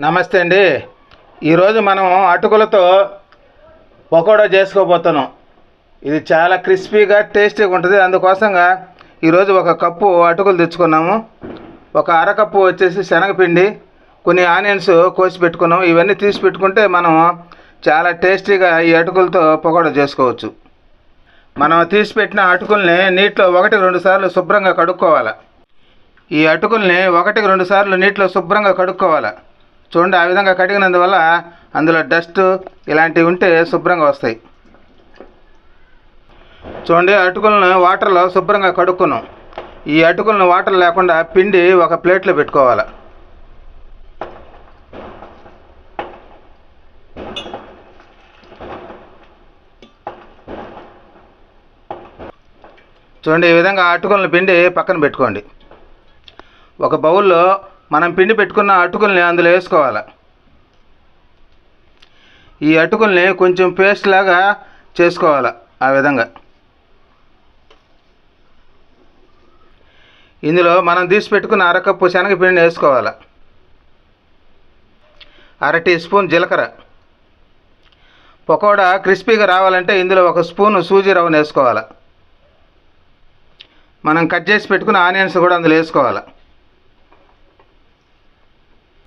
నమస్తే అండి. ఈరోజు మనం అటుకులతో పకోడా చేసుకోబోతున్నాం. ఇది చాలా క్రిస్పీగా టేస్టీగా ఉంటుంది. అందుకోసంగా ఈరోజు ఒక కప్పు అటుకులు తెచ్చుకున్నాము. ఒక అరకప్పు వచ్చేసి శనగపిండి కొన్ని ఆనియన్స్ కోసి పెట్టుకున్నాం. ఇవన్నీ తీసి పెట్టుకుంటే మనం చాలా టేస్టీగా ఈ అటుకులతో పకోడా చేసుకోవచ్చు. మనం తీసి పెట్టిన అటుకుల్ని నీటిలో ఒకటి రెండు సార్లు శుభ్రంగా కడుక్కోవాలి. ఈ అటుకుల్ని ఒకటికి రెండు సార్లు నీటిలో శుభ్రంగా కడుక్కోవాలి. చూడండి ఆ విధంగా కడిగినందువల్ల అందులో డస్ట్ ఇలాంటివి ఉంటే శుభ్రంగా వస్తాయి. చూడండి అటుకులను వాటర్లో శుభ్రంగా కడుక్కున్నాం. ఈ అటుకులను వాటర్ లేకుండా పిండి ఒక ప్లేట్లో పెట్టుకోవాలి. చూడండి ఈ విధంగా అటుకులను పిండి పక్కన పెట్టుకోండి. ఒక బౌల్లో మనం పిండి పెట్టుకున్న అటుకుల్ని అందులో వేసుకోవాలి. ఈ అటుకుల్ని కొంచెం పేస్ట్ లాగా చేసుకోవాలి ఆ విధంగా. ఇందులో మనం తీసి పెట్టుకున్న అరకప్పు శనగపిండిని వేసుకోవాలి. అర టీ స్పూన్ జీలకర్ర. పకోడా క్రిస్పీగా రావాలంటే ఇందులో ఒక స్పూన్ సూజీ రవ్వను వేసుకోవాలి. మనం కట్ చేసి పెట్టుకున్న ఆనియన్స్ కూడా అందులో వేసుకోవాలి.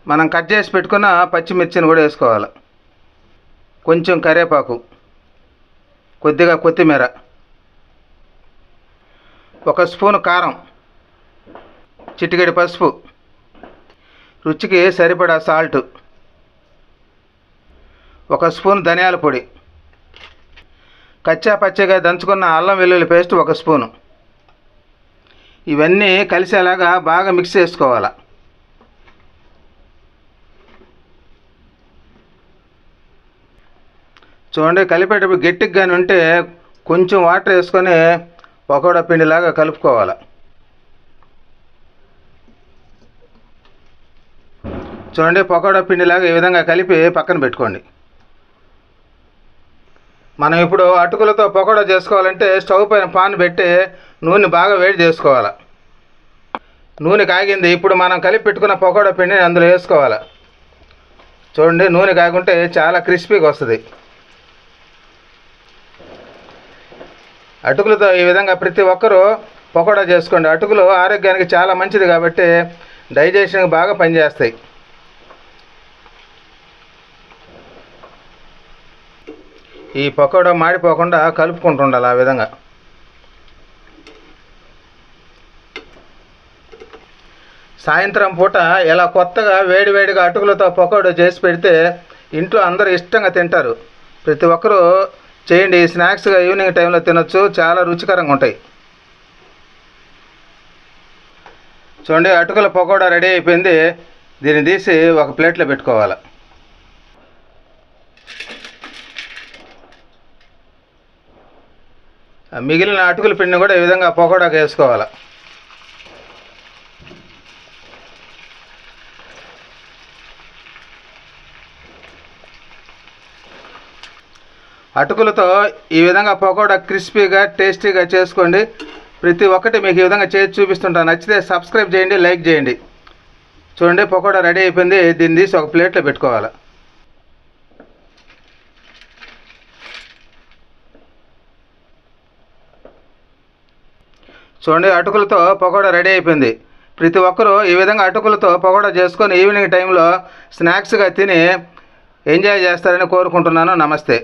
మనం కట్ చేసి పెట్టుకున్న పచ్చిమిర్చిని కూడా వేసుకోవాలి. కొంచెం కరివేపాకు కొద్దిగా కొత్తిమీర ఒక స్పూన్ కారం చిటికెడి పసుపు రుచికి సరిపడా సాల్ట్ ఒక స్పూన్ ధనియాల పొడి కచ్చా పచ్చగా దంచుకున్న అల్లం వెల్లుల్లి పేస్ట్ ఒక స్పూను. ఇవన్నీ కలిసేలాగా బాగా మిక్స్ చేసుకోవాలి. చూడండి కలిపేటప్పుడు గట్టికి కానీ ఉంటే కొంచెం వాటర్ వేసుకొని పకోడా పిండిలాగా కలుపుకోవాలి. చూడండి పకోడా పిండిలాగా ఈ విధంగా కలిపి పక్కన పెట్టుకోండి. మనం ఇప్పుడు అటుకులతో పకోడా చేసుకోవాలంటే స్టవ్ పైన పాన్ పెట్టి నూనె బాగా వేడి చేసుకోవాలి. నూనె కాగింది ఇప్పుడు మనం కలిపి పెట్టుకున్న పకోడా పిండిని అందులో వేసుకోవాలి. చూడండి నూనె కాకుంటే చాలా క్రిస్పీగా వస్తుంది. అటుకులతో ఈ విధంగా ప్రతి ఒక్కరూ పకోడా చేసుకోండి. అటుకులు ఆరోగ్యానికి చాలా మంచిది కాబట్టి డైజెషన్కి బాగా పనిచేస్తాయి. ఈ పకోడా మాడిపోకుండా కలుపుకుంటుండాలి ఆ విధంగా. సాయంత్రం పూట ఇలా కొత్తగా వేడివేడిగా అటుకులతో పకోడా చేసి పెడితే ఇంట్లో అందరూ ఇష్టంగా తింటారు. ప్రతి ఒక్కరూ చేయండి స్నాక్స్గా ఈవినింగ్ టైంలో తినొచ్చు చాలా రుచికరంగా ఉంటాయి. చూడండి అటుకుల పకోడా రెడీ అయిపోయింది. దీన్ని తీసి ఒక ప్లేట్లో పెట్టుకోవాలి. మిగిలిన అటుకుల పిండిని కూడా ఈ విధంగా పకోడాకి వేసుకోవాలి. అటుకులతో ఈ విధంగా పకోడా క్రిస్పీగా టేస్టీగా చేసుకోండి. ప్రతి ఒక్కటి మీకు ఈ విధంగా చేసి చూపిస్తుంటాను నచ్చితే సబ్స్క్రైబ్ చేయండి లైక్ చేయండి. చూడండి పకోడా రెడీ అయిపోయింది. దీన్ని తీసి ఒక ప్లేట్లో పెట్టుకోవాలి? చూడండి అటుకులతో పకోడా రెడీ అయిపోయింది. ప్రతి ఒక్కరూ ఈ విధంగా అటుకులతో పకోడా చేసుకొని ఈవినింగ్ టైంలో స్నాక్స్గా తిని ఎంజాయ్ చేస్తారని కోరుకుంటున్నాను. నమస్తే.